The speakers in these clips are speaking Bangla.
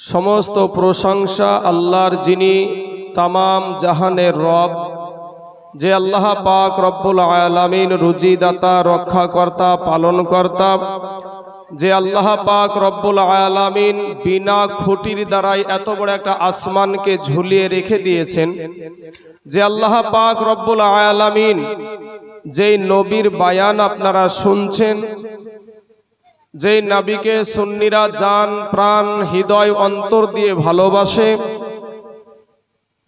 সমস্ত প্রশংসা আল্লাহর যিনি তামাম জাহানের রব, যে আল্লাহ পাক রব্বুল আলামিন রুজিদাতা, রক্ষাকর্তা, পালনকর্তা, যে আল্লাহ পাক রব্বুল আলামিন বিনা খুঁটির দ্বারাই এত বড় একটা আসমানকে ঝুলিয়ে রেখে দিয়েছেন, যে আল্লাহ পাক রব্বুল আলামিন যেই নবীর বায়ান আপনারা শুনছেন যেই নাবিকে সুন্নিরা জান, প্রাণ, হৃদয়, অন্তর দিয়ে ভালোবাসে,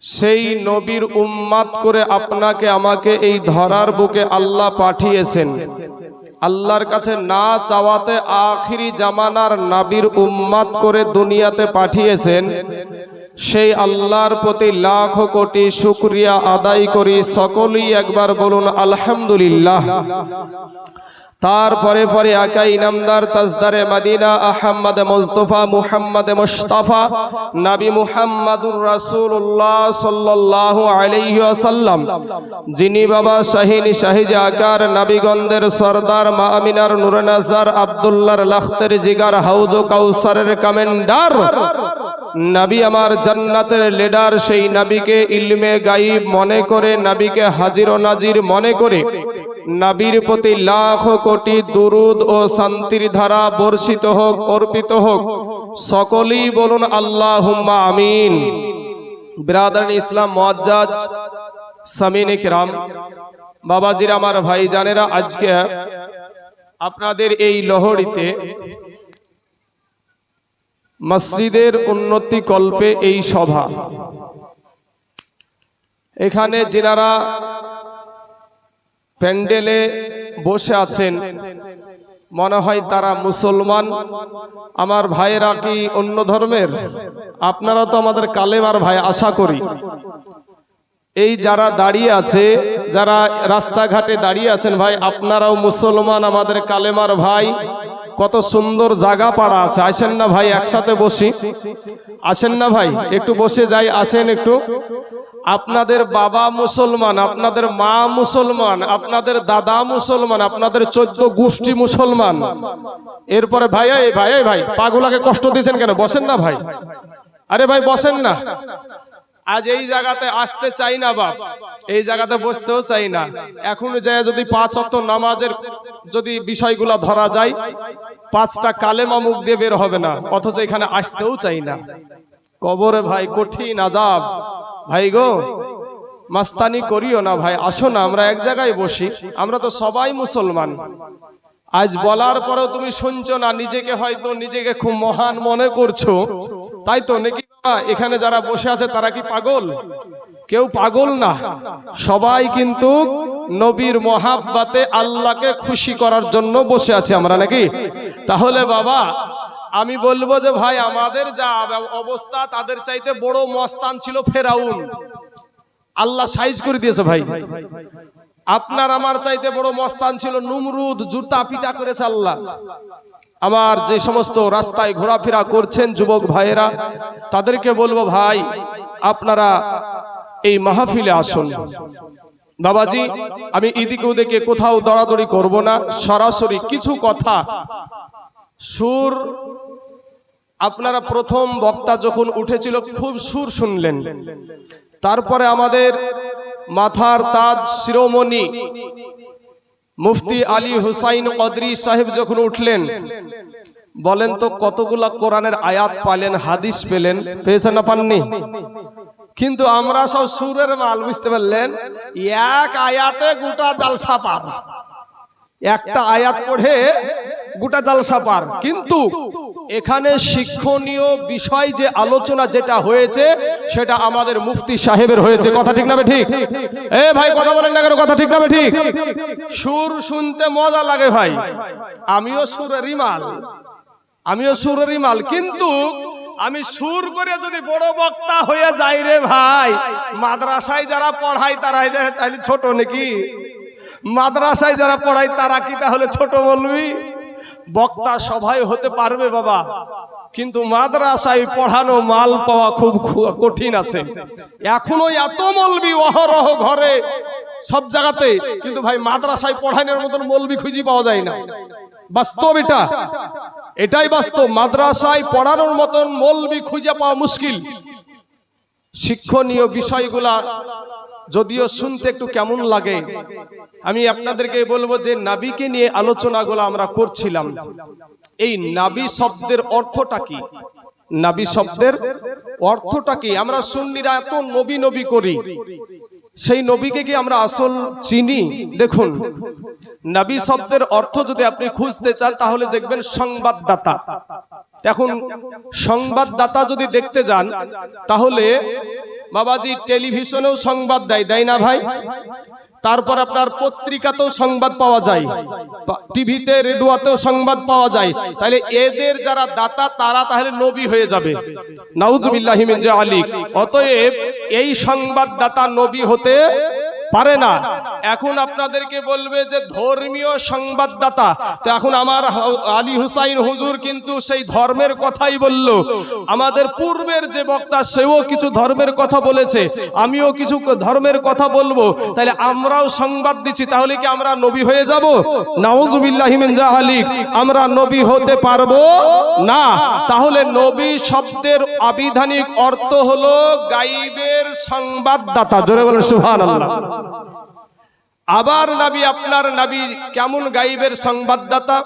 সেই নবীর উম্মাদ করে আপনাকে, আমাকে এই ধরার বুকে আল্লাহ পাঠিয়েছেন। আল্লাহর কাছে না চাওয়াতে আখিরি জামানার নাবির উম্মাদ করে দুনিয়াতে পাঠিয়েছেন। সেই আল্লাহর প্রতি লাখ কোটি শুক্রিয়া আদায় করি, সকলেই একবার বলুন আলহামদুলিল্লাহ। তারপরে পরে আকা ইনামদার তাজদারে মাদিনা, আহম্মদ মুস্তফা, মুহাম্মদ মুস্তাফা, নবী মুহাম্মাদুর রাসূলুল্লাহ সাল্লাল্লাহু আলাইহি ওয়াসাল্লাম, যিনি বাবা শাহিন শাহিজা আকার নবীগণদের সরদার মা আমিনার নূর নাজার আব্দুল্লাহর লাখতের জিগার হাউজ কাউসারের কমান্ডার। নবী আমার জান্নাতের লেডার সেই নাবিকে ইলমে গাইব মনে করে, নাবিকে হাজির ও নাজির মনে করে। নাবির প্রতি লাখ কোটি দুরুদ ও শান্তির ধারা বর্ষিত হোক, অর্পিত হোক। সকলেই বলুন আল্লাহ হুম্মা আমিন। বিরাদার ইসলাম, মোয়াজ্জাজ, সামিন কিরাম বাবাজির আমার ভাই জানেরা আজকে আপনাদের এই লহরিতে মসজিদের উন্নতি কল্পে এই সভা। এখানে যিনারা প্যান্ডেলে বসে আছেন, মনে হয় তারা মুসলমান। আমার ভাইয়েরা কি অন্য ধর্মের? আপনারা তো আমাদের কালেমার ভাই, আশা করি। এই যারা দাঁড়িয়ে আছে, যারা রাস্তাঘাটে দাঁড়িয়ে আছেন ভাই, আপনারাও মুসলমান আমাদের কালেমার ভাই। কত সুন্দর জায়গা পাড়া আছে। আসেন না ভাই, একসাথে বসি। আসেন না ভাই, একটু বসে যাই, আসেন একটু। আপনাদের বাবা মুসলমান, আপনাদের মা মুসলমান, আপনাদের দাদা মুসলমান, আপনাদের চোদ্দ গোষ্ঠী মুসলমান। এরপরে ভাই ভাই ভাই, পাগুলাকে কষ্ট দিয়েছেন কেন? বসেন না ভাই। আরে ভাই, বসেন না। আজ এই জায়গাতে আসতে চাই না বাপ, এই জায়গাতে বসতেও চাই না। এখন যায় যদি পাঁচ অত নামাজের যদি বিষয়গুলা ধরা যায়, পাঁচটা কালেমা মুখ দিয়ে বের হবে না, অথচ এখানে আসতেও চাই না। কবরে ভাই, কঠিন আজাব ভাই গো, মাস্তানি করিও না ভাই, আসো না, আমরা এক জায়গায় বসি, আমরা তো সবাই মুসলমান। আজ বলার পরেও তুমি শুনছো না নিজেকে হয়তো নিজেকে খুব মহান মনে করছ। তাই তো নাকি? এখানে যারা বসে আছে তারা কি পাগল? কেউ পাগল না। সবাই কিন্তু নবীর মহাব্বাতে আল্লাহকে খুশি করার জন্য বসে আছে আমরা নাকি? তাহলে বাবা আমি বলব যে ভাই আমাদের যা অবস্থা তাদের চাইতে বড় মস্তান ছিল ফেরাউন। আল্লাহ সাইজ করে দিয়েছে ভাই। আপনার আমার চাইতে বড় মস্তান ছিল নুমরুদ জুতা পিটা করেছে আল্লাহ। আমার যে সমস্ত রাস্তায় ঘোরাফেরা করছেন যুবক ভাইয়েরা তাদেরকে বলব ভাই আপনারা এই মাহফিলে আসুন। বাবাজি আমি এদিকে ওদিকে কোথাও দড়াদড়ি করব না সরাসরি কিছু কথা। সুর আপনারা প্রথম বক্তা যখন উঠেছিল খুব সুর শুনলেন। তারপরে আমাদের মাথার তাজ শিরোমণি মুফতি আলী হুসাইন কদরি সাহেব যখন উঠলেন, বলেন তো কতগুলা কোরআনের আয়াত পালেন, হাদিস পেলেন, পেয়েছেন না পাননি? কিন্তু আমরা সব সুরের মাল বুঝতে পারলেন, এক আয়াতে গোটা জালসা পার। একটা আয়াত পড়ে গোটা জালসা পার। কিন্তু এখানে শিক্ষণীয় বিষয় যে আলোচনা যেটা হয়েছে, সেটা আমাদের মুফতি সাহেবের হয়েছে। কথা ঠিক না বে ঠিক? এ ভাই, কথা বলেন না কেন? কথা ঠিক না বে ঠিক? সুর শুনতে মজা লাগে ভাই। আমিও সুরেরই মাল আমিও সুরেরই মাল কিন্তু আমি সুর করে যদি বড় বক্তা হয়ে যাই রে ভাই, মাদ্রাসায় যারা পড়ায় তারা তাহলে ছোট নাকি? মাদ্রাসায় যারা পড়ায় তারা কি তাহলে ছোট বলবি? বক্তা সভায় হতে পারবে বাবা। কিন্তু মাদ্রাসায় পড়ানো মাল পাওয়া খুব কঠিন আছে। এখনও এত মলবি অহরহ ঘরে সব জায়গাতে। কিন্তু ভাই, মাদ্রাসায় পড়ানোর মতন মলবি খুঁজি পাওয়া যায় না। বাস্তব এটা। এটাই বাস্তব। মাদ্রাসায় পড়ানোর মতন মলবি খুঁজে পাওয়া মুশকিল। শিক্ষণীয় বিষয়গুলা যদিও শুনতে একটু কেমন লাগে, আমি আপনাদেরকে বলব যে নাবিকে নিয়ে আলোচনাগুলো আমরা করছিলাম। এই নাবি শব্দের অর্থটা কি? নাবি শব্দের অর্থটা কি? আমরা সুন্নিরা এত নবী নবী করি, সেই নবীকে কি আমরা আসল চিনি? দেখুন, নাবি শব্দের অর্থ যদি আপনি খুঁজতে চান, তাহলে দেখবেন সংবাদদাতা। এখন সংবাদদাতা যদি দেখতে যান, তাহলে বাবাজি টেলিভিশনেও সংবাদ দেয় দেয় না ভাই? তারপর আপনার পত্রিকাতেও সংবাদ পাওয়া যায় টিভিতে, রেডিওতেও সংবাদ পাওয়া যায়। তাহলে এদের যারা দাতা, তারা তাহলে নবী হয়ে যাবে। নাউজুবিল্লাহিমিন যে আলী অতএব এই সংবাদদাতা নবী হতে পারে না। এখন আপনাদেরকে বলবে যে ধর্মীয় সংবাদদাতা, তো এখন আমার আলী হুসাইন হুজুর কিন্তু সেই ধর্মের কথাই বলল। আমাদের পূর্বের যে বক্তা, সেও কিছু ধর্মের কথা বলেছে। আমিও কিছু ধর্মের কথা বলব। তাহলে আমরাও সংবাদ দিচ্ছি, তাহলে কি আমরা নবী হয়ে যাব? নাউজুবিল্লাহিমিন জাহালিক, আমরা নবী হতে পারব? না। তাহলে নবী শব্দের আবিধানিক অর্থ হলো গাইবের সংবাদদাতা। জোরে বলেন, সুবহানাল্লাহ। আবার নাবি, আপনার নাবি কেমন গাইবের সংবাদদাতা?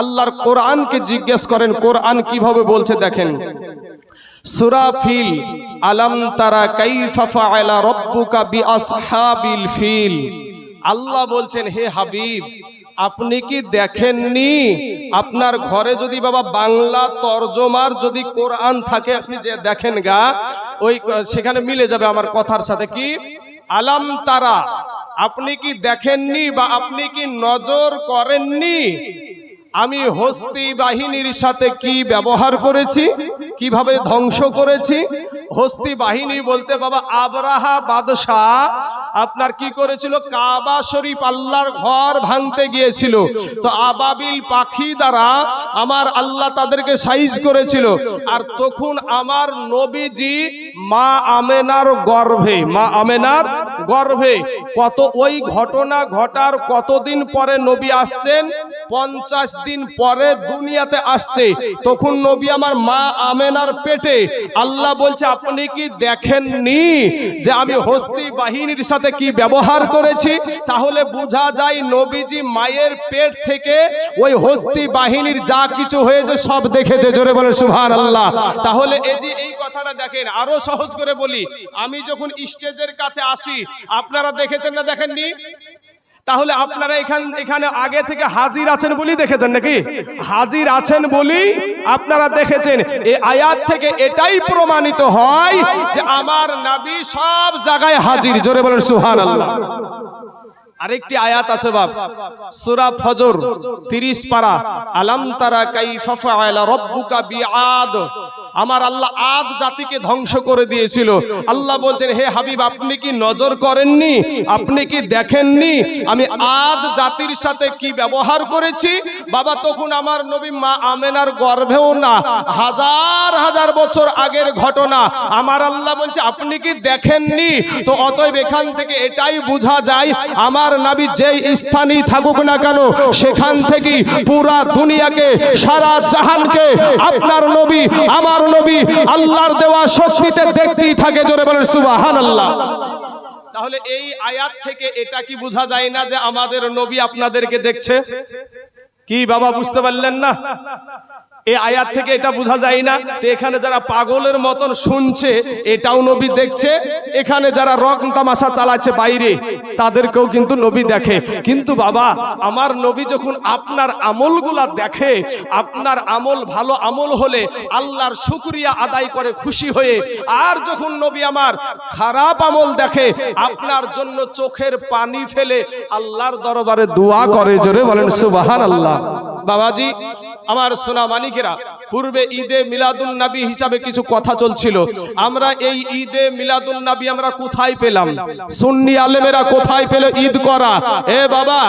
আল্লাহর কোরআনকে জিজ্ঞেস করেন, কোরআন কীভাবে বলছে দেখেন। সূরা ফিল, আলাম তারা কাইফা ফাআলা রাব্বুকা বিআসহাবিল ফিল। আল্লাহ বলছেন, হে হাবিব, আপনি কি দেখেননি? আপনার ঘরে যদি বাবা বাংলা তর্জমার যদি কোরআন থাকে, আপনি যে দেখেন গা, ওই সেখানে মিলে যাবে আমার কথার সাথে, কি? আলাম তারা আপনি কি দেখেননি বা আপনি কি নজর করেননি? আমি হস্তি বাহিনীর সাথে কি ব্যবহার করেছি? কীভাবে ধ্বংস করেছি? হস্তি বাহিনী বলতে, বাবা, আবরাহা বাদশাহ আপনার কি করেছিল? কাবা শরীফ আল্লাহর ঘর ভাঙতে গিয়েছিল। তো আবাবিল পাখি দ্বারা আমার আল্লাহ তাদেরকে সাইজ করেছিল। আর তখন আমার নবীজি মা আমেনার গর্ভে, মা আমেনার গর্ভে কত ওই ঘটনা ঘটার কতদিন পরে নবী আসছেন? পঞ্চাশ দিন পরে দুনিয়াতে আসছে। তখন নবী আমার মা আমেনার পেটে আল্লাহ বলছে, আপনি কি দেখেননি যে আমি হস্তি বাহিনীর সাথে কি ব্যবহার করেছি? তাহলে বোঝা যায় নবীজি মায়ের পেট থেকে ওই হস্তি বাহিনীর যা কিছু হয়েছে সব দেখেছে। জোরে বলে সুভান আল্লাহ তাহলে এই যে এই কথাটা দেখেন, আরও সহজ করে বলি। আমি যখন স্টেজের কাছে আসি, আপনারা দেখেছেন না দেখেননি? তাহলে আপনারা এখান, এখানে আগে থেকে হাজির আছেন বলি দেখেছেন নাকি? হাজির আছেন বলি আপনারা দেখেছেন। এই আয়াত থেকে এটাই প্রমাণিত হয় যে আমার নাবি সব জায়গায় হাজির। জোরে বলেন সুহান আল্লাহ আরেকটি আয়াত আছে বাপ, সূরা ফজর 30 পারা, আলাম তারা কাইফা ফাআলা রাব্বুকা বিআদ। আমার আল্লাহ আদ জাতিকে ধ্বংস করে দিয়েছিল। আল্লাহ বলছেন, হে হাবিব, আপনি কি নজর করেননি? আপনি কি দেখেননি? আমি আদ জাতির সাথে কি ব্যবহার করেছি? বাবা, তখন আমার নবী মা আমেনার গর্ভেও না, হাজার হাজার বছর আগের ঘটনা। আমার আল্লাহ বলছে, আপনি কি দেখেননি? তো অতএব এখান থেকে এটাই বোঝা যায়, আমার নাবি যেই স্থানেই থাকুক না কেন, সেখান থেকে পুরা দুনিয়াকে, সারা জাহানকে আপনার নবী, আমার নবী আল্লাহর দেওয়া শক্তিতে দেখতেই থাকে, জোরে বলেন সুবাহান আল্লাহ তাহলে এই আয়াত থেকে এটা কি বোঝা যায় না যে আমাদের নবী আপনাদেরকে দেখছে? কি বাবা, বুঝতে পারলেন না? এই আয়াত থেকে এটা বোঝা যায় না এখানে যারা পাগলের মতন শুনছে, এটাও নবী দেখছে। এখানে যারা রং তামাশা চালাচ্ছে বাইরে, তাদেরকেও কিন্তু নবী দেখে। কিন্তু বাবা, আমার নবী যখন আপনার আমলগুলা দেখে, আপনার আমল ভালো আমল হলে আল্লাহর শুকরিয়া আদায় করে খুশি হয়ে, আর যখন নবী আমার খারাপ আমল দেখে, আপনার জন্য চোখের পানি ফেলে আল্লাহর দরবারে দোয়া করে, জোরে বলেন সুবাহান আল্লাহ বাবাজি আমার সোনা মানিকেরা পূর্বে ঈদে মিলাদুন নবী হিসাবে কিছু কথা চলছিল। আমরা এই ঈদে মিলাদুন নবী আমরা কোথায় পেলাম? সুন্নি আলেমেরা কোথায় পেল ঈদ করা? এ বাবা,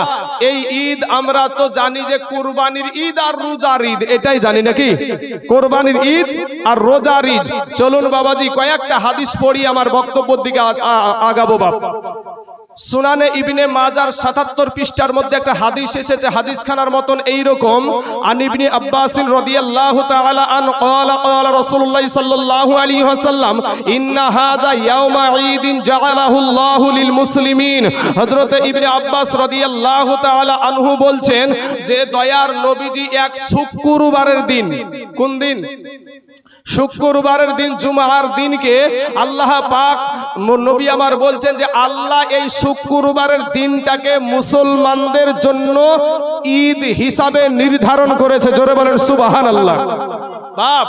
এই ঈদ আমরা তো জানি যে কুরবানির ঈদ আর রোজার ঈদ, এটাই জানি নাকি? কোরবানির ঈদ আর রোজার ঈদ। চলুন বাবাজি, কয়েকটা হাদিস পড়ি, আমার বক্তব্যের দিকে আগাবো বাবা সুনানে ইবনে মাজার সাতাত্তর পৃষ্ঠার মধ্যে একটা হাদিস এসেছে হাদিস খানার মতন এইরকম। আন ইবনে আব্বাসিন রাদিয়াল্লাহু তাআলা আন ক্বালা ক্বালা রাসূলুল্লাহ সাল্লাল্লাহু আলাইহি ওয়াসাল্লাম, ইন্না হাযা ইয়াউমা ঈদিন জাআলাহু আল্লাহু লিল মুসলিমিন। হযরত ইবনে আব্বাস রাদিয়াল্লাহু তাআলা আনহু বলছেন যে, দয়ার নবীজি এক শুক্রবারের দিন। কোন দিন? শুক্রবারের দিন, জুমার দিনকে আল্লাহ পাক নবী আমার বলছেন যে, আল্লাহ এই শুক্রবারের দিনটাকে মুসলমানদের জন্য ঈদ হিসাবে নির্ধারণ করেছে। জোরে বলেন সুবাহান আল্লাহ বাপ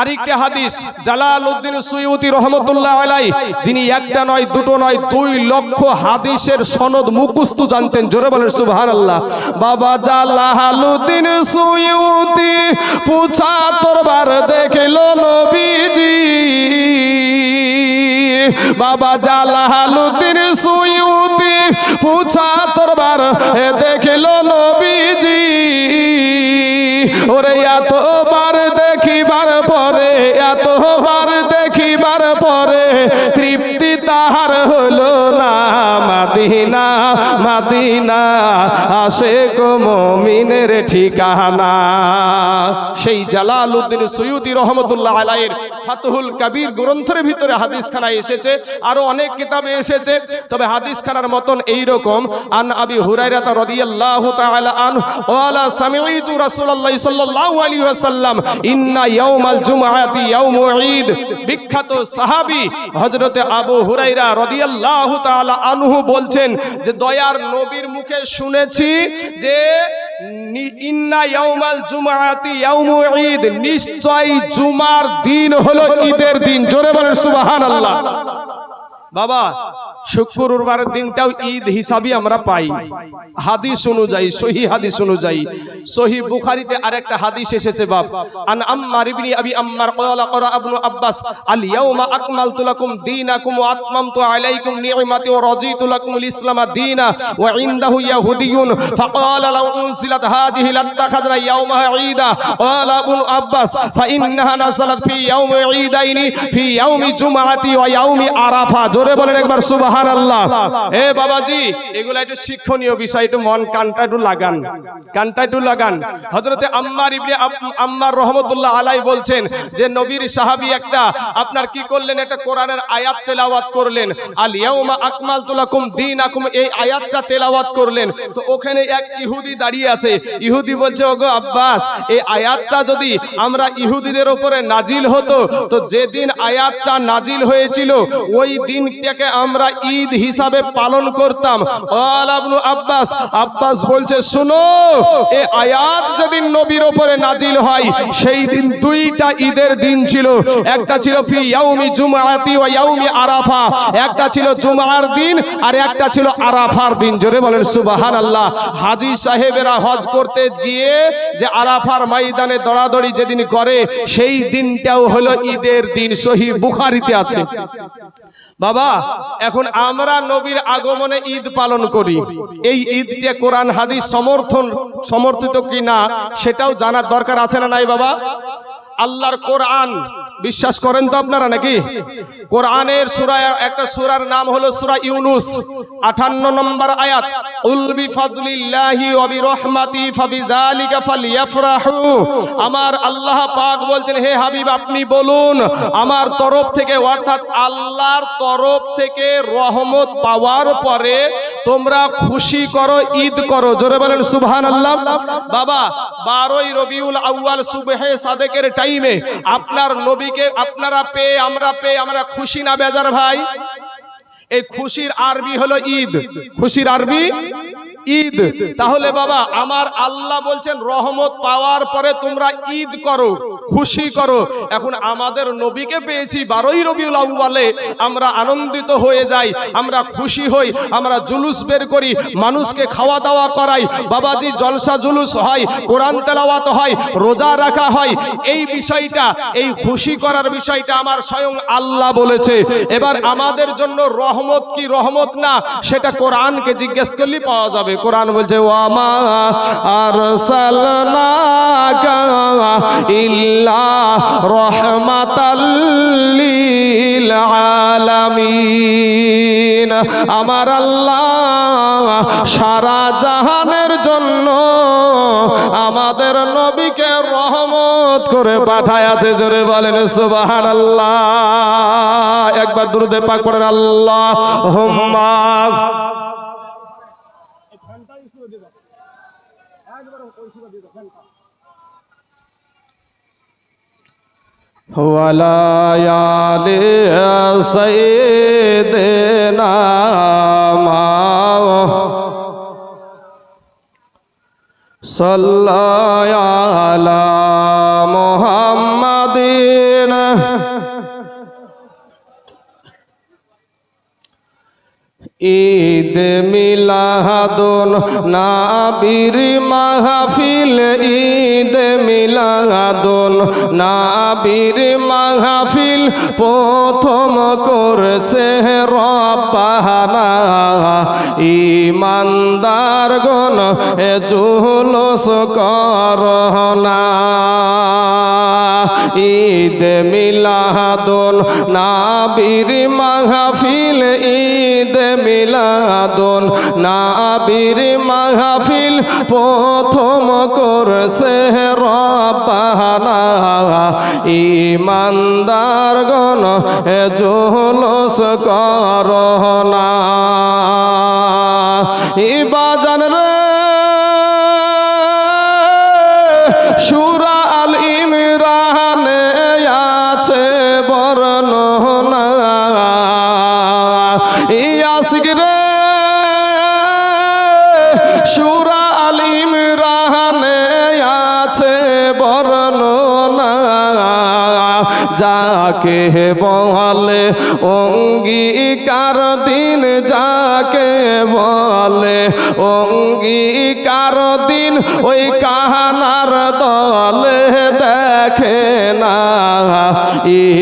আরেকটা হাদিস জালাল উদ্দিন সুয়ুতি রহমতুল্লাহ আলাই যিনি একটা নয়, দুটো নয়, দুই লক্ষ হাদিসের সনদ মুখস্থ জানতেন। জোরে বলেন সুবহান আল্লাহ বাবা জালালুদ্দিন সুয়ুতি, পুছা তোরবার দেখিল নবীজি। বাবা জালালুদ্দিন সুয়ুতি, পুছা তোরবার দেখিল নবীজি। ওরে এতবার তৃপ্তি তাহার হলো। মাদিনা মাদিনা আসে মমিনের ঠিকানা। সেই জালাল উদ্দিন সৈয়দি রহমতুল্লাহ আলাইয়ের ফাতহুল কবির গ্রন্থের ভিতরে হাদিস খানা এসেছে, আরও অনেক কিতাবে এসেছে। তবে হাদিস খানার মতন এইরকম, আন আবি হুরাইরাতা রাদিয়াল্লাহু তাআলা আন ওয়ালা সামিউতু রাসূলুল্লাহ সাল্লাল্লাহু আলাইহি ওয়াসাল্লাম, ইন্না ইয়াউমাল জুমআতি ইয়াউমু ঈদ। বিখ্যাত সাহাবী হযরতে আবু হুরাইরা রাদিয়াল্লাহু তাআলা আনহু বলছেন যে দয়ার নবীর মুখে শুনেছি যে ইন্না ইয়াউমাল ঈদ। নিশ্চয় জুমার দিন হলো ঈদের দিন। জোরে বলেন সুবহানাল্লাহ। বাবা শুক্রবারের দিনটাও ঈদ হিসাবে আমরা পাই। হাদিস অনুযায়ী, সহি হাদিস অনুযায়ী। সহি বুখারীতে আরেকটা হাদিস এসেছে, বাপ। আন আম্মার ইবনি আবি আম্মার ক্বালা ক্বারা ইবনু আব্বাস, আল ইয়াউমা আকমালতু লাকুম দীনাকুম ওয়া আতমামতু আলাইকুম নি'মাতি ওয়া রাদিতু লাকুমুল ইসলাম দীনা ওয়া ইনদাহু ইয়াহুদিয়ুন। ফাকালা, লাউ উনসিলাত হাযিহি লাত্তাখাযনা ইয়াউমাহা ঈদা ক্বালা ইবনু আব্বাস ফাইন্নাহা নাযালাত ফি ইয়াউমি ঈদাইনি ফি ইয়াউমি জুমআতি ওয়া ইয়াউমি আরাফা জোরে বলেন একবার সুবহানাল্লাহ। এ বাবাজি, এগুলা একটু শিক্ষণীয় বিষয়, একটু মন, কানটা একটু লাগান। কানটা একটু লাগান। হযরতে আম্মার ইবনে আম্মার রহমতুল্লাহ আলাই বলছেন যে, নবীর সাহাবী একটা, আপনার কি করলেন? একটা কোরআনের আয়াত তেলাওয়াত করলেন। আল ইয়াউমা আকমালতু লাকুম দীনাকুম এই আয়াতটা তেলাওয়াত করলেন। তো ওখানে এক ইহুদি দাঁড়িয়ে আছে। ইহুদি বলছে, ওগো আব্বাস, এই আয়াতটা যদি আমরা ইহুদিদের উপরে নাজিল হতো, তো যেদিন আয়াতটা নাজিল হয়েছিল, ওই দিনটাকে আমরা ঈদ হিসাবে পালন করতাম। আব্বাস আব্বাস বলছে, শুনো, এ আয়াত যেদিন নবীর উপরে নাজিল হয়, সেই দিন দুইটা ঈদের দিন ছিল। একটা ছিল ফি ইয়াউমি জুমআতি ওয়া আরাফা, একটা ছিল জুমার দিন আর একটা ছিল আরাফার দিন। জোরে বলেন, সুবহানাল্লাহ। হাজী সাহেবেরা হজ করতে গিয়ে যে আরাফার ময়দানে দড়াদড়ি যেদিন করে, সেই দিনটাও হলো ঈদের দিন। সহি বুখারিতে আছে। বাবা, এখন আমরা নবীর আগমনে ঈদ পালন করি। এই ঈদটা কোরআন হাদিস সমর্থন সমর্থিত কি না সেটাও জানার দরকার আছে না নাই বাবা? আল্লাহর কোরআন বিশ্বাস করেন তো আপনারা নাকি? কোরআনের সুরায় একটা সুরার নাম হলো সুরা ইউনুস 58 নম্বর আয়াত। আমার আল্লাহ পাক বলছেন, হে হাবিব, আপনি বলুন, আমার তরফ থেকে অর্থাৎ আল্লাহর তরফ থেকে রহমত পাওয়ার পরে তোমরা খুশি করো, ঈদ করো। জোরে বলেন, সুবহানাল্লাহ। বাবা 12ই রবিউল আউয়াল সুবহে সাদেকের টাইমে আপনার নবীকে আপনারা পেয়ে, আমরা পেয়ে, আমরা খুশি না বেজার ভাই? এই খুশির আরবি হলো ঈদ। খুশির আরবি? ঈদ। তাহলে বাবা, আমার আল্লাহ বলছেন, রহমত পাওয়ার পরে তোমরা ঈদ করো। খুশি করো। এখন আমাদের নবীকে পেয়েছি বারোই রবিউল আউ্বালে আমরা আনন্দিত হয়ে যাই, আমরা খুশি হই, আমরা জুলুস বের করি, মানুষকে খাওয়া দাওয়া করাই, বাবাজি জলসা জুলুস হয়, কোরআন তেলাওয়াত হয়, রোজা রাখা হয়। এই বিষয়টা, এই খুশি করার বিষয়টা আমার স্বয়ং আল্লাহ বলেছে। এবার আমাদের জন্য রহমত কি রহমত না, সেটা কোরআনকে জিজ্ঞেস করলে পাওয়া যাবে। কোরআন বলছে ওয়ামা আরসালনাকা ইল্লা রহমাতাল লিল আলামিন। আমার আল্লাহ সারা জাহানের জন্য আমাদের নবীকে রহমত করে পাঠায় আছে জোরে বলেন সুবাহান আল্লাহ একবার দুরুদে পাক পড়েন আল্লাহ হুম্মা ولا يالي سيدنا ما صلى على محمد ঈদ মিলাদুন নাবির মাহফিল ঈদ মিলাদুন নাবির মাহফিল প্রথম করছে রব্বানা। ইমানদার গণ এ জুলুস করনা ঈদ মিলাদুন নাবির মাহফিল, ঈদ মিলাদুন নাবির মাহফিল প্রথম ইমানদার গণ এ জোলস করনা ইবাজান যাকে বলে, অঙ্গীকার দিন যাকে বলে, অঙ্গীকার দিন ওই কাহানার দলে দেখে না।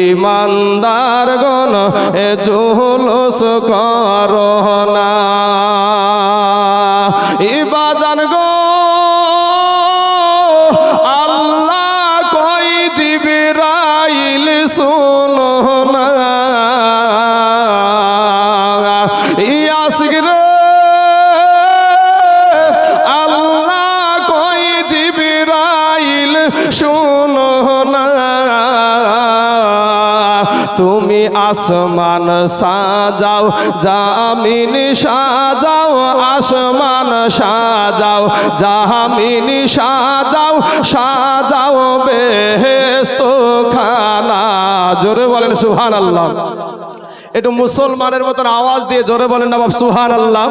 ইমানদার গণ এ চুলস করনা আসমান সাজাও, জামিন সাজাও, আসমান সাজাও, জামিন সাজাও সাজাও বেহেস্ত খানা জোরে বলেন সুহান আল্লাহ একটু মুসলমানের মতন আওয়াজ দিয়ে জোরে বলেন না বাপ সুহান আল্লাহ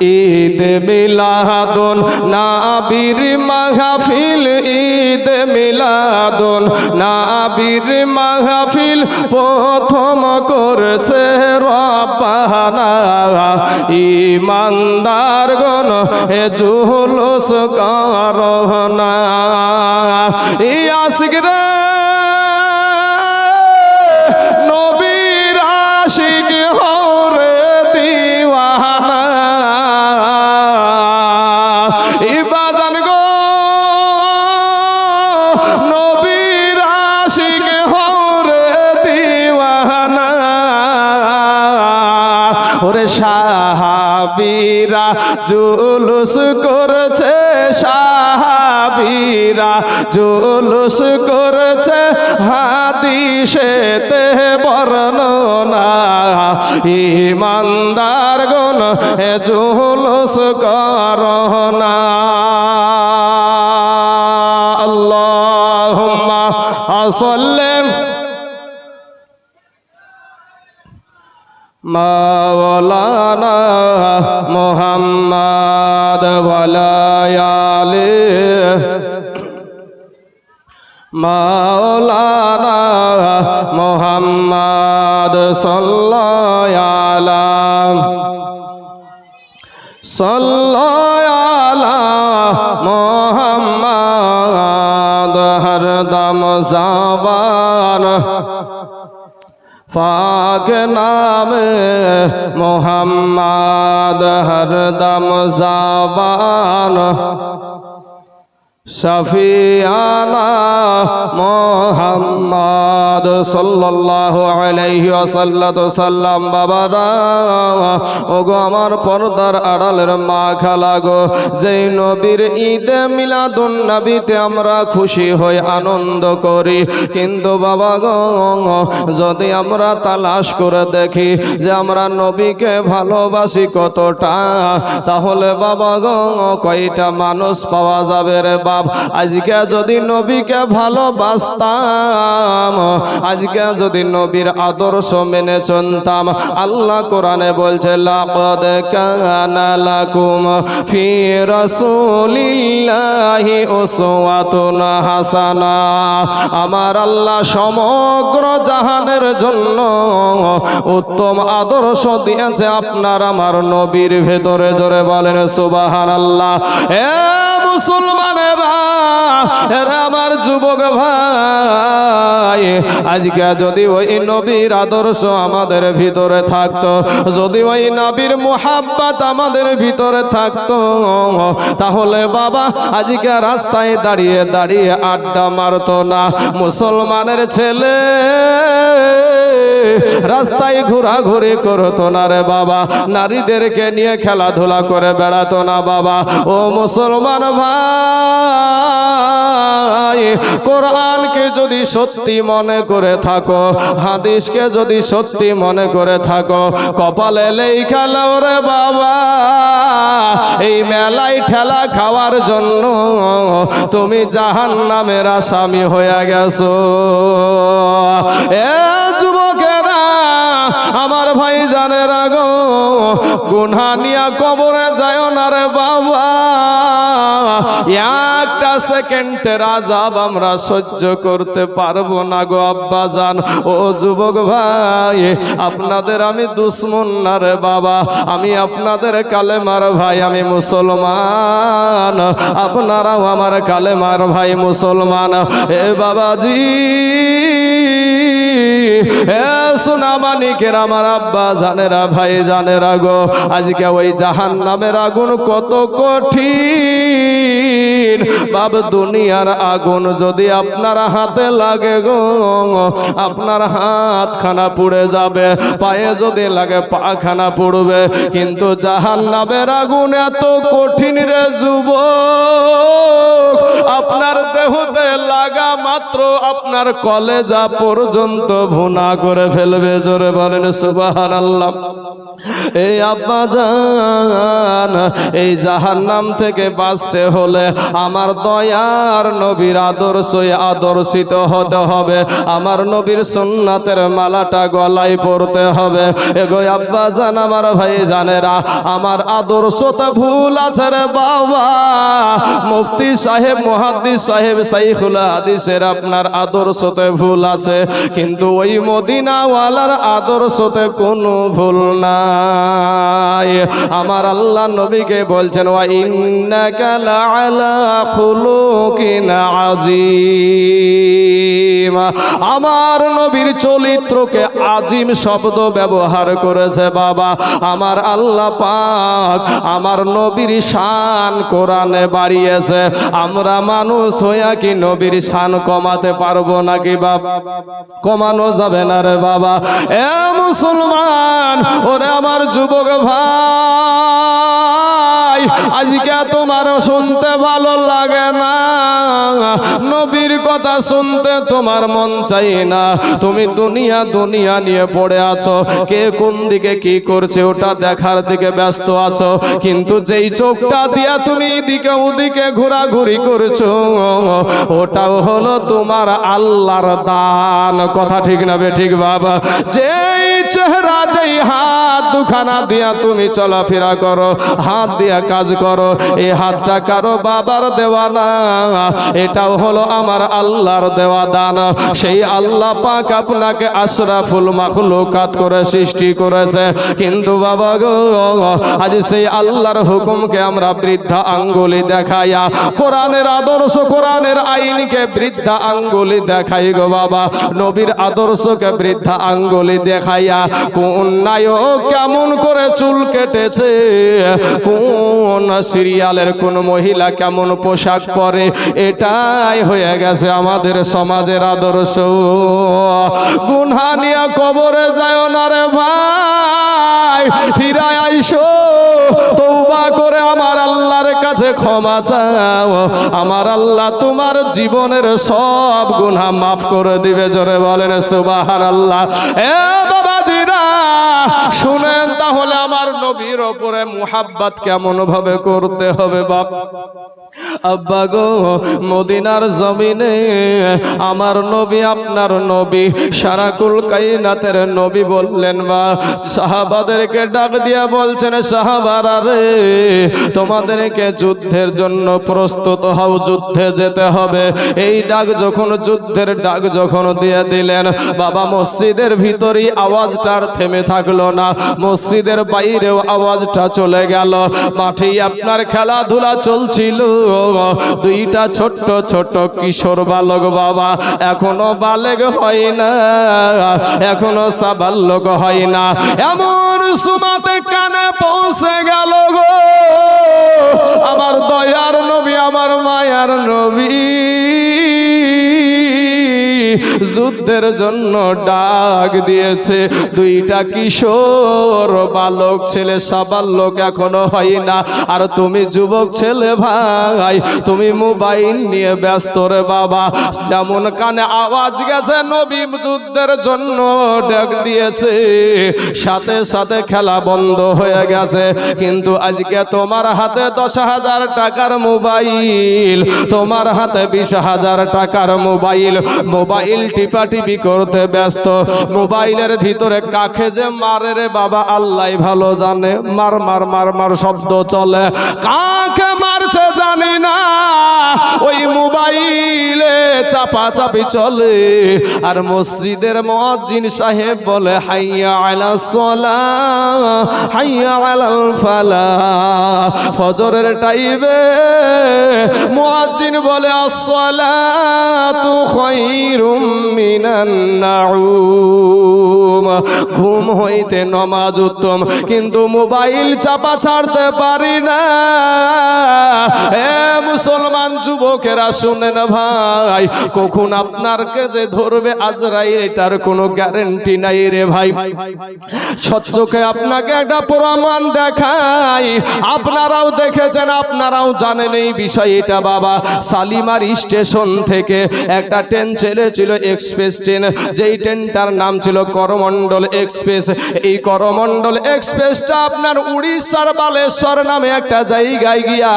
ঈদ মিলাদুন, নাবির মাহফিল, ঈদ মিলাদুন, নাবির মাহফিল প্রথম করছে রব্বানা। ইমানদার গণ এ জুলুস করনা ইয়াসিক সাহাবীরা জুলুস করছে, সাহাবীরা জুলুস করছে। হাদিসেতে বর্ণনা, ইমানদার গণ, এ জুলুস করনা। আল্লাহুম্মা সাল্লিম মাওলানা মোহাম্মদ ওয়ালায়ালে মাওলানা মোহাম্মদ সাল্লাল্লাহু সাল্লাল্লাহু মোহাম্মদ হরদম জাবান ফাক নাম মোহাম্মদ হরদম জাবান শফিয়ানা মোহাম্মদ সাল্লাল্লাহু আলাইহি ওয়াসাল্লাতু সাল্লাম, বাবারা, ওগো আমার পর্দার আড়ালের মা খালা গো, যেই নবীর ঈদে মিলাদুন নবীতে আমরা খুশি হই আনন্দ করি। কিন্তু বাবা গো, যদি আমরা তালাশ করে দেখি যে আমরা নবীকে ভালোবাসি কতটা, তাহলে বাবা গো, কয়টা মানুষ পাওয়া যাবে রে বাপ আজকে যদি নবীকে ভালোবাসতাম, আজকে যদি নবীর আদর্শ মেনে চলতাম, আল্লাহ কোরআনে বলছে, লাকাদ কানা লাকুম ফি রাসূলিল্লাহি উসওয়াতুন হাসানা। আমার আল্লাহ সমগ্র জাহানের জন্য উত্তম আদর্শ দিয়েছে আপনার আমার নবীর ভেতরে। জোরে বলেন, সুবহানাল্লাহ। এ মুসলমানেরা আমার যুবক ভাই, আজকে যদি ওই নবীর আদর্শ আমাদের ভিতরে থাকতো, যদি ওই নবীর মোহাব্বত আমাদের ভিতরে থাকতো, তাহলে বাবা আজকে রাস্তায় দাঁড়িয়ে দাঁড়িয়ে আড্ডা মারতো না। মুসলমানের ছেলে রাস্তায় ঘোরাঘুরি করতো না রে বাবা। নারীদেরকে নিয়ে খেলাধুলা করে বেড়াতো না বাবা। ও মুসলমান ভাই, কোরআনকে যদি সত্যি মনে করে থাকো, হাদিসকে যদি সত্যি মনে করে থাকো, কপালে লেখা লাও রে বাবা। এই মেলায় ঠেলা খাওয়ার জন্য তুমি জাহান নামের আসামি হয়ে গেছো। এ আমার ভাই জানে আগো, গুনহা নিয়া কবরে যায় না রে বাবা। একটা সেকেন্ডের আজাব আমরা সহ্য করতে পারব না গো আব্বা জান ও যুবক ভাই, আপনাদের আমি দুশ্মন না রে বাবা। আমি আপনাদের কালেমার ভাই, আমি মুসলমান। আপনারাও আমার কালেমার ভাই, মুসলমান। এ বাবাজি আপনার হাতে লাগে গো, আপনার হাত খানা পুড়ে যাবে, পায়ে যদি লাগে পা খানা পুড়বে, কিন্তু জাহান নামের আগুন এত কঠিন রে যুব আপনার দেহতে লাগা মাত্র আপনার কলেজা পর্যন্ত ভুনা করে ফেলবে, জোরে বলেন সুবাহান আল্লাহ এই আব্বা জান, এই জাহান নাম থেকে বাঁচতে হলে আমার দয়ার নবীর আদর্শ আদর্শিত হতে হবে। আমার নবীর সুন্নাতের মালাটা গলায় পড়তে হবে। এগো আব্বা জান, আমার ভাই জানেরা, আমার আদর্শতে ভুল আছে রে বাবা। মুফতি সাহেব, মুহাদ্দিস সাহেব সাইখুল হাদিসের আপনার আদর্শতে ভুল আছে। কিন্তু ওই মদিনাওয়ালার আদর্শতে কোনো ভুল নাই। আমার আল্লাহ নবীকে বলছেন, ওয়া ইন্নাকা লাআলা খুলুকিন আজিম আমার নবীর চরিত্রকে আজিম শব্দ ব্যবহার করেছে বাবা। আমার আল্লাহ পাক আমার নবীর শান কোরআনে বাড়িয়েছে। আমরা মানুষ হইয়া কি নবীর শান কমাতে পারব নাকি বাবা কমানো যাবে না রে বাবা। এ মুসলমান ওরে আমার যুবক ভাই। আজকে তোমার শুনতে ভালো লাগে না। নবীর কথা শুনতে তোমার মন চাই না। তুমি দুনিয়া দুনিয়া নিয়ে পড়ে আছো। কে কোন দিকে কি করছে ওটা দেখার দিকে ব্যস্ত আছো। কিন্তু যেই চোখটা দিয়া তুমি এদিকে ওদিকে ঘোরাঘুরি করছ, ওটাও হলো তোমার আল্লাহর দান। কথা ঠিক না বে, ঠিক বাবা? যেই চেহারা, যেই হাত দুখানা দিয়া তুমি চলাফেরা করো, হাত দিয়া কাজ করো এই হাতটা কারও বাবার দেওয়া না এটাও হলো আমার আল্লাহর দেওয়া দান। সেই আল্লাহ পাক আপনাকে আশরাফুল মাখলুকাত করে সৃষ্টি করেছে। কিন্তু বাবা গো, আজ সেই আল্লাহর হুকুমকে আমরা বৃদ্ধা আঙ্গুলি দেখাইয়া, কোরআনের আদর্শ, কোরআনের আইনকে বৃদ্ধা আঙ্গুলি দেখাই গো বাবা। নবীর আদর্শকে বৃদ্ধা আঙ্গুলি দেখাইয়া, কোন নায়ক কেমন করে চুল কেটেছে, কোন সিরিয়ালের কোন মহিলা কেমন পোশাক পরে? এটাই হয়ে গেছে আমাদের সমাজের আদর্শ। গুনহা নিয়ে কবরে যায় না রে ভাই। ফিরায় আইসো তৌবা করে আমার আল্লাহর কাছে ক্ষমা চাও। আমার আল্লাহ তোমার জীবনের সব গুনাহ মাফ করে দিবে, জোরে বলেন সুবাহান আল্লাহ এ বাবাজিরা শুনেন তাহলে আমার নবীর ওপরে মুহাব্বাত কেমন ভাবে করতে হবে, বাপ? আব্বা গো, মদিনার জমিনে আমার নবী আপনার নবী, সারাকুল কাইনাতের নবী বললেন বা সাহাবাদেরকে ডাক দিয়া বলছেন, সাহাবারা রে, তোমাদেরকে যুদ্ধের জন্য প্রস্তুত হও, যুদ্ধে যেতে হবে। এই ডাক যখন, যুদ্ধের ডাক যখন দিয়ে দিলেন, বাবা মসজিদের ভিতরেই আওয়াজটা আর থেমে থাকল না। মসজিদের বাইরেও আওয়াজটা চলে গেল। মাঠে আপনার খেলাধুলা চলছিল। দুইটা ছোট্ট ছোট কিশোর বালক বাবা এখনও বালেগ হয় না। এখনও সাবাল্যক হয় না। এমন সুমাতে কানে পৌঁছে গেল গো। আমার দয়ার নবী, আমার মায়ার নবী। যুদ্ধের জন্য ডাক দিয়েছে। দুইটা কিশোর বালক ছেলে সবার লোক এখনও হয় না। আর তুমি যুবক ছেলে ভাই, তুমি মোবাইল নিয়ে ব্যস্ত রে বাবা। যেমন কানে আওয়াজ গেছে, নবী যুদ্ধের জন্য ডাক দিয়েছে। সাথে সাথে খেলা বন্ধ হয়ে গেছে। কিন্তু আজকে তোমার হাতে দশ হাজার টাকার মোবাইল। তোমার হাতে বিশ হাজার টাকার মোবাইল। মোবাইল টিপা টিপি করতে ব্যস্ত। মোবাইলের ভিতরে কাকে যে মারে রে বাবা আল্লাহ ভালো জানে। মার মার মার মার শব্দ চলে। কাকে মারছে জানি না। ওই মোবাইলে চাপা চাপি চলে। আর মসজিদের মুয়াজ্জিন সাহেব বলে, হাইয়া আলা সলা, হাইয়া আলাল ফালা। ফজরের টাইমে মুয়াজ্জিন বলে, আসসালাতু নাউম ঘুম হইতে নমাজ উত্তম কিন্তু মোবাইল চাপা ছাড়তে পারি না। মুসলমান যুবকেরা শুনেন ভাই, কখন আপনারকে যে ধরবে আজরাইল, এটার কোনো গ্যারেন্টি নাই রে ভাই। সচ্চকে আপনাকে একটা প্রমাণ দেখাই। আপনারাও দেখেছেন, আপনারাও জানেন এই বিষয় এটা বাবা। সালিমার স্টেশন থেকে একটা ট্রেন ছেড়েছিল এক্সপ্রেস ট্রেন। যেই ট্রেনটার নাম ছিল করমণ্ডল এক্সপ্রেস। এই করমণ্ডল এক্সপ্রেসটা আপনার উড়িষ্যার বালেশ্বর নামে একটা জায়গায় গিয়া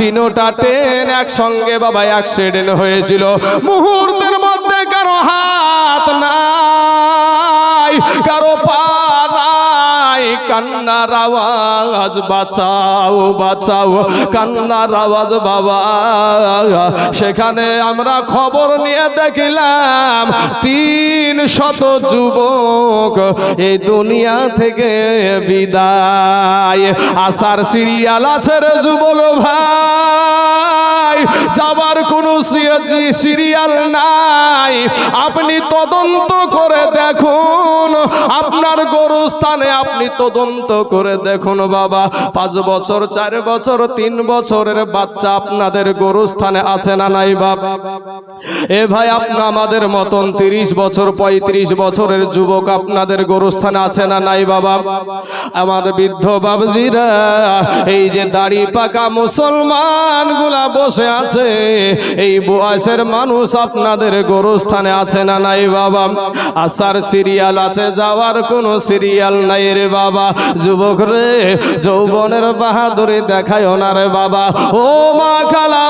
তিনোটা ট্রেন একসঙ্গে বাবা অ্যাক্সিডেন্ট হয়েছিল। মুহূর্তের মধ্যে কারও হাত নাই কারও পা কান্নার আওয়াজ, বাঁচাও বাঁচাও, কান্নার আওয়াজ বাবা। সেখানে আমরা খবর নিয়ে দেখিলাম, তিন শত যুবক এই দুনিয়া থেকে বিদায়। আসার সিরিয়াল আছে রে যুবক ভাই, যাবার কোনো সিরিয়াল নাই। আপনি তদন্ত করে দেখুন, আপনার গরুস্থানে আপনি তদন্ত করে দেখুন বাবা। পাঁচ বছর, চার বছর, তিন বছরের বাচ্চা আপনাদের গরুস্থানে আছে না নাই বাবা এ ভাই, আপনি আমাদের মতন তিরিশ বছর, পঁয়ত্রিশ বছরের যুবক আপনাদের গরুস্থানে আছে না নাই বাবা? আমার বৃদ্ধ বাবজিরা, এই যে দাড়ি পাকা মুসলমানগুলা বসে আছে, এই বয়সের মানুষ আপনাদের গরুস্থানে আছে না নাই বাবা? আসার সিরিয়াল আছে, যাওয়ার কোনো সিরিয়াল নাই রে বাবা। যুবক রে যৌবনের বাহাদুরি দেখায় না রে বাবা। ও মা খালা